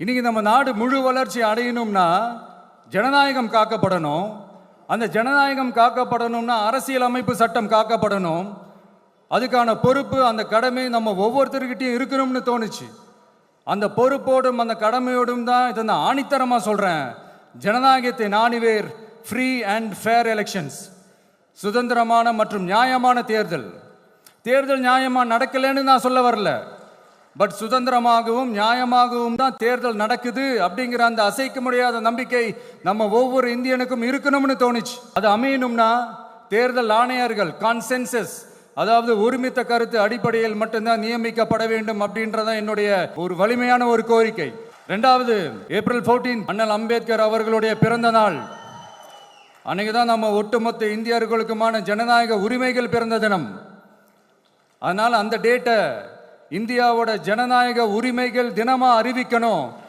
இன்னைக்கு நம்ம நாடு முழு வளர்ச்சி அடையணும்னா ஜனநாயகம் காக்கப்படணும். அந்த ஜனநாயகம் காக்கப்படணும்னா அரசியலமைப்பு சட்டம் காக்கப்படணும். அதுக்கான பொறுப்பு அந்த கடமை நம்ம ஒவ்வொருத்தருக்கிட்டையும் இருக்கணும்னு தோணுச்சு. அந்த பொறுப்போடும் அந்த கடமையோடும் தான் இதை நான் ஆணித்தரமாக சொல்கிறேன் ஜனநாயகத்தை நாணிவேர் ஃப்ரீ அண்ட் ஃபேர் எலெக்ஷன்ஸ் சுதந்திரமான மற்றும் நியாயமான தேர்தல். தேர்தல் நியாயமாக நடக்கலைன்னு நான் சொல்ல வரல. பட் சுதந்திரமாகவும் நியாயமாகவும் தான் தேர்தல் நடக்குது அப்படிங்கிற அந்த அசைக்க முடியாத நம்பிக்கை நம்ம ஒவ்வொரு இந்தியனுக்கும் இருக்கணும்னு தோணுச்சு. அது அமையணும்னா தேர்தல் ஆணையர்கள் கான்சென்சஸ் அதாவது ஒருமித்த கருத்து அடிப்படையில் மட்டும்தான் நியமிக்கப்பட வேண்டும் அப்படின்றதான் என்னுடைய ஒரு வலிமையான ஒரு கோரிக்கை. ரெண்டாவது ஏப்ரல் 14 அண்ணல் அம்பேத்கர் அவர்களுடைய பிறந்த நாள். அன்னைக்கு தான் நம்ம ஒட்டுமொத்த இந்தியர்களுக்குமான ஜனநாயக உரிமைகள் பிறந்த தினம். அதனால் அந்த டேட்டை இந்தியாவோட ஜனநாயக உரிமைகள் தினமாக அறிவிக்கணும்.